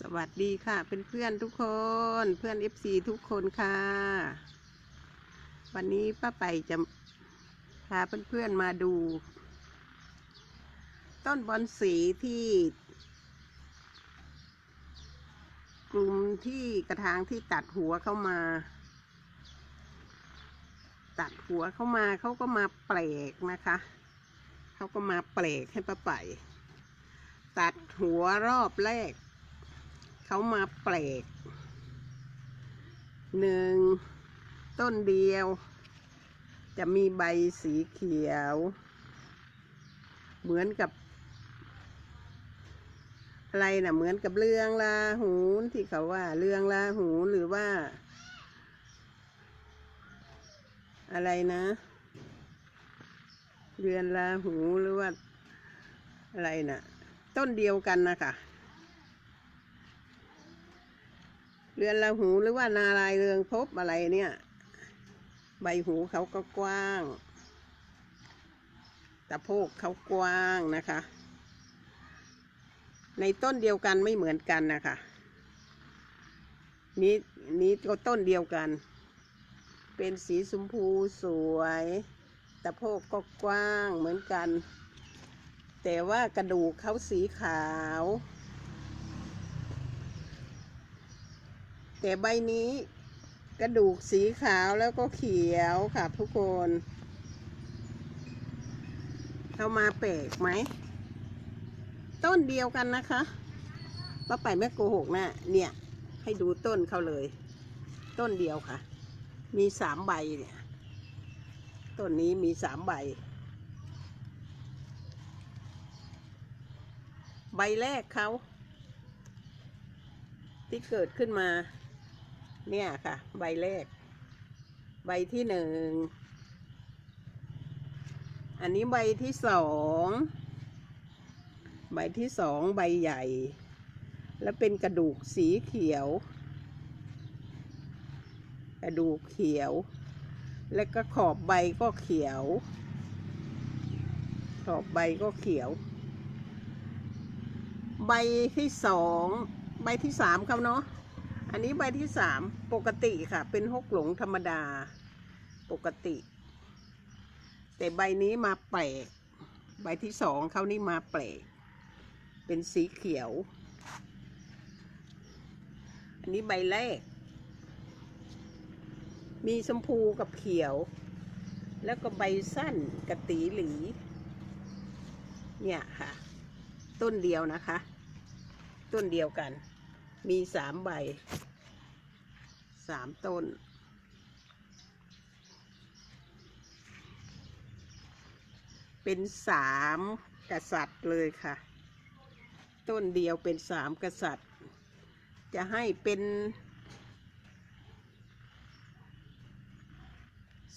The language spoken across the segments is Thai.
สวัสดีค่ะเพื่อนๆทุกคนเพื่อน FC ทุกคนค่ะ วันนี้ป้าไปจะพาเพื่อนๆมาดู ต้นบอนสีที่ กลุ่มที่กระถางที่ตัดหัวเข้ามา ตัดหัวเข้ามาเขาก็มาแปลกนะคะเขาก็มาแปลกให้ป้าไปตัดหัวรอบแรก เขามาแปลกหนึ่งต้นเดียว จะมีใบสีเขียว เหมือนกับ อะไรนะ่ะเหมือนกับเรื่องลาหูนที่เขาว่าเรื่องลาหูนหรือว่า อะไรนะเรือนลาหูหรือว่าอะไรนะ่ะ ต้นเดียวกันนะคะ เรือนลาหูหรือว่านาลายเรืองพบอะไรเนี่ย ใบหูเขาก็กว้างตะโพกเขากว้างนะคะ ในต้นเดียวกันไม่เหมือนกันนะคะ นี้นี้ก็ต้นเดียวกัน เป็นสีชมพูสวยตะโพกก็กว้างเหมือนกัน แต่ว่ากระดูกเขาสีขาว แต่ใบนี้กระดูกสีขาวแล้วก็เขียวค่ะทุกคนเข้ามาแปลกไหม ต้นเดียวกันนะคะป้าไปไม่โกหกนะเนี่ย ให้ดูต้นเขาเลย ต้นเดียวค่ะ มีสามใบเนี่ยต้นนี้มีสามใบ ใบแรกเขาที่เกิดขึ้นมา เนี่ยค่ะ ใบแรก ใบที่หนึ่ง อันนี้ใบที่สอง ใบที่สองใบใหญ่ แล้วเป็นกระดูกสีเขียว กระดูกเขียว แล้วก็ขอบใบก็เขียว ขอบใบก็เขียว ใบที่สอง ใบที่สามครับเนาะ อันนี้ใบที่สามปกติค่ะ เป็นหกหลงธรรมดา ปกติ แต่ใบนี้มาแปลกใบที่สองเขานี่มาแปลกเป็นสีเขียว อันนี้ใบแรก มีชมพูกับเขียว แล้วก็ใบสั้นกระตีหลี เนี่ยค่ะ ต้นเดียวนะคะ ต้นเดียวกัน มีสามใบสามต้น เป็นสามกษัตริย์เลยค่ะ ต้นเดียวเป็นสามกษัตริย์ จะให้เป็น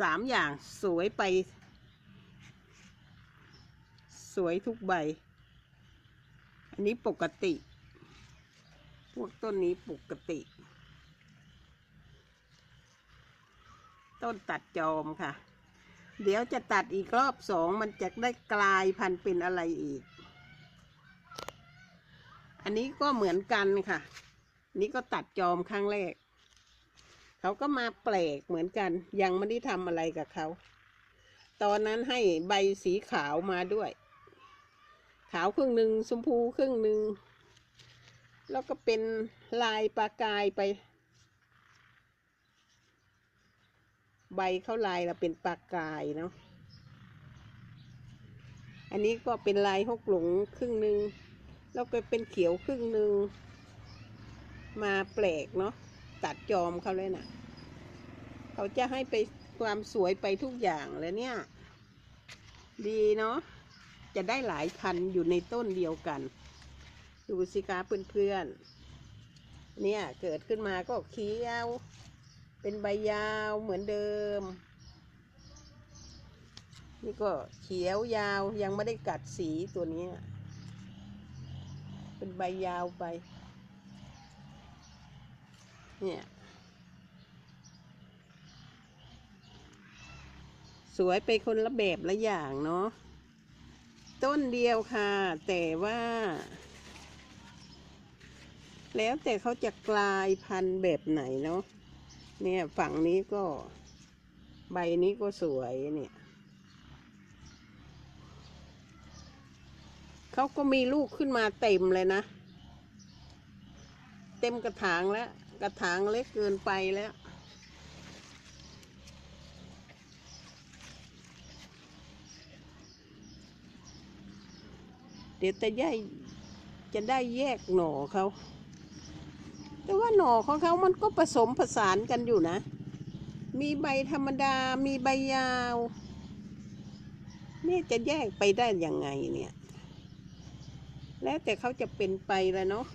สามอย่างสวยไป สวยทุกใบ อันนี้ปกติ พวกต้นนี้ปกติ ต้นตัดจอมค่ะ เดี๋ยวจะตัดอีกรอบสองมันจะได้กลายพันธุ์เป็นอะไรอีก อันนี้ก็เหมือนกันค่ะ นี่ก็ตัดจอมครั้งแรก เขาก็มาแปลกเหมือนกัน ยังไม่ได้ทำอะไรกับเขา ตอนนั้นให้ใบสีขาวมาด้วย ขาวครึ่งหนึ่งชมพูครึ่งหนึ่ง แล้วก็เป็นลายปลากายไป ใบเขาลายเราเป็นปลากายเนาะอันนี้ก็เป็นลายหกหลงครึ่งหนึ่งแล้วก็เป็นเขียวครึ่งหนึ่งมาแปลกเนาะตัดจอมเขาเลยนะ่ะ เขาจะให้ไปความสวยไปทุกอย่างเลยเนี่ย ดีเนาะจะได้หลายพันอยู่ในต้นเดียวกัน ดูสิคะเพื่อนๆ เนี่ยเกิดขึ้นมาก็เขียว เป็นใบยาวเหมือนเดิม นี่ก็เขียวยาวยังไม่ได้กัดสีตัวนี้ เป็นใบยาวไป เนี่ย สวยไปคนละแบบละอย่างเนาะ ต้นเดียวค่ะ แต่ว่า แล้วแต่เขาจะกลายพันธุ์แบบไหนเนาะเนี่ยฝั่งนี้ก็ ใบนี้ก็สวยเนี่ยเขาก็มีลูกขึ้นมาเต็มเลยนะ เต็มกระถางแล้ว กระถางเล็กเกินไปแล้วเดี๋ยวแต่ย่ายจะได้แยกหน่อเขา แต่ว่าหน่อของเขามันก็ผสมผสานกันอยู่นะ มีใบธรรมดา มีใบยาวนี่จะแยกไปได้ยังไงเนี่ย แล้วแต่เขาจะเป็นไปแล้วเนาะ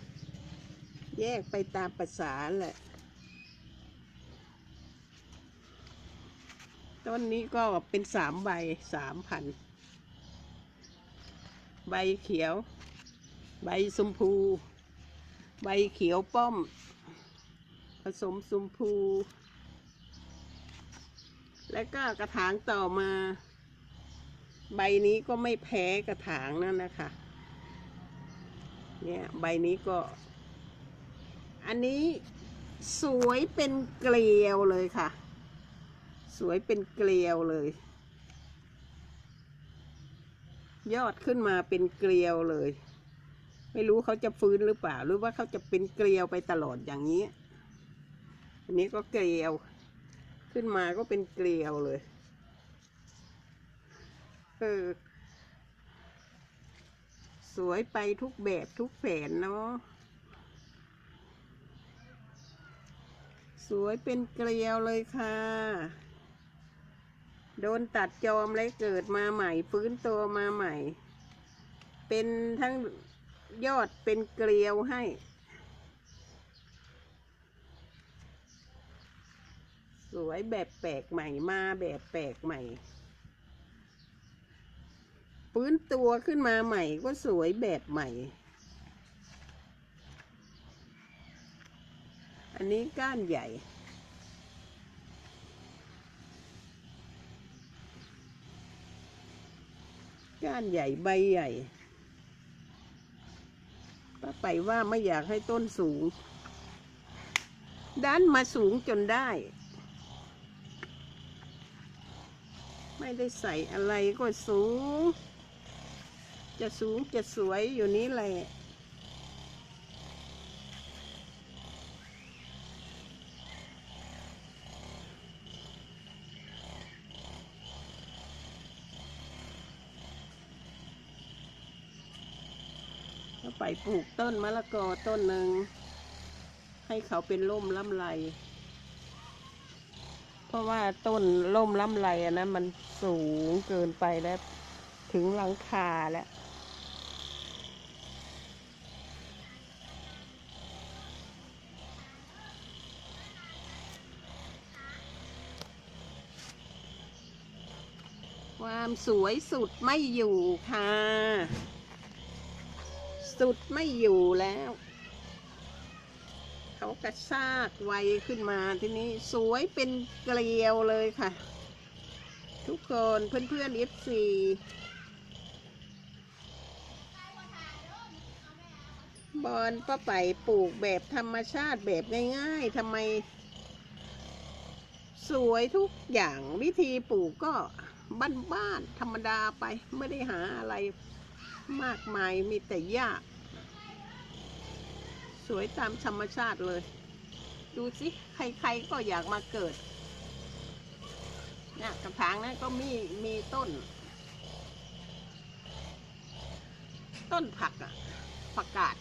แยกไปตามภาษาแหละ ต้นนี้ก็เป็นสามใบสามพัน ใบเขียว ใบชมพู ใบเขียวป้อม ผสมชมพู แล้วก็กระถางต่อมา ใบนี้ก็ไม่แพ้กระถางนั่นนะคะเนี่ยใบนี้ก็ อันนี้สวยเป็นเกลียวเลยค่ะ สวยเป็นเกลียวเลย ยอดขึ้นมาเป็นเกลียวเลย ไม่รู้เขาจะฟื้นหรือเปล่า หรือว่าเขาจะเป็นเกลียวไปตลอดอย่างนี้ อันนี้ก็เกลียว ขึ้นมาก็เป็นเกลียวเลยเออสวยไปทุกแบบทุกแผนเนาะสวยเป็นเกลียวเลยค่ะ โดนตัดจอมเลยเกิดมาใหม่ ฟื้นตัวมาใหม่ เป็นทั้ง ยอดเป็นเกลียวให้ สวยแบบแปลกใหม่มาแบบแปลกใหม่ฟื้นตัวขึ้นมาใหม่ก็สวยแบบใหม่ อันนี้ก้านใหญ่ก้านใหญ่ใบใหญ่ ไปว่าไม่อยากให้ต้นสูง ดันมาสูงจนได้ ไม่ได้ใส่อะไรก็สูง จะสูงจะสวยอยู่นี้แหละ ไปปลูกต้นมะละกอต้นหนึ่ง ให้เขาเป็นร่มล้ำไร เพราะว่าต้นร่มล้ำไรอันนั้นมันสูงเกินไปแล้ว ถึงหลังคาแล้วความสวยสุดไม่อยู่ค่ะ สุดไม่อยู่แล้ว เขากระชากไวขึ้นมาทีนี้สวยเป็นเกลียวเลยค่ะ ทุกคนเพื่อนๆเอฟซีบอลป้าไปปลูกแบบธรรมชาติแบบง่ายๆทำไม สวยทุกอย่างวิธีปลูกก็บ้านๆธรรมดาไปไม่ได้หาอะไรมากมายมีแต่หญ้าส วยตามธรรมชาติเลย ดูสิ ใครๆก็อยากมาเกิดนี่กระถางนั้นก็มี มีต้น ต้นผักอะผักกาด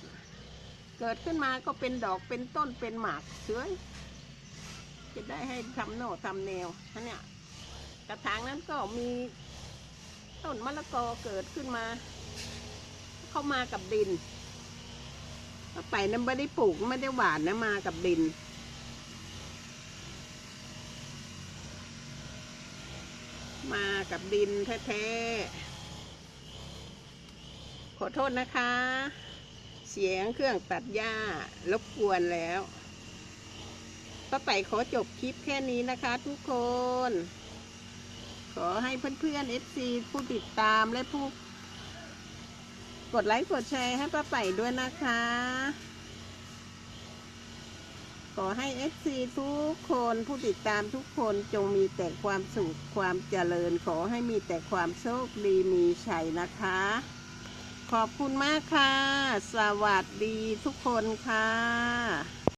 เกิดขึ้นมาก็เป็นดอกเป็นต้นเป็นหมากสวย จะได้ให้ทำโน่ทำแนวนะเนี่ยกระถางนั้นก็มีต้นมะละกอเกิดขึ้นมา เข้ามากับดิน ไปนั้นไม่ได้ปลูกไม่ได้หวานนะมากับดิน มากับดินแท้ๆ ขอโทษนะคะ เสียงเครื่องตัดหญ้ารบกวนแล้วป้าไปขอจบคลิปแค่นี้นะคะทุกคน ขอให้เพื่อนๆ FC ผู้ติดตามและผู้ กดไลค์กดแชร์ให้ป้าไปด้วยนะคะ ขอให้เอฟซีทุกคนผู้ติดตามทุกคนจงมีแต่ความสุขความเจริญ ขอให้มีแต่ความโชคดีมีชัยนะคะ ขอบคุณมากค่ะ สวัสดีทุกคนค่ะ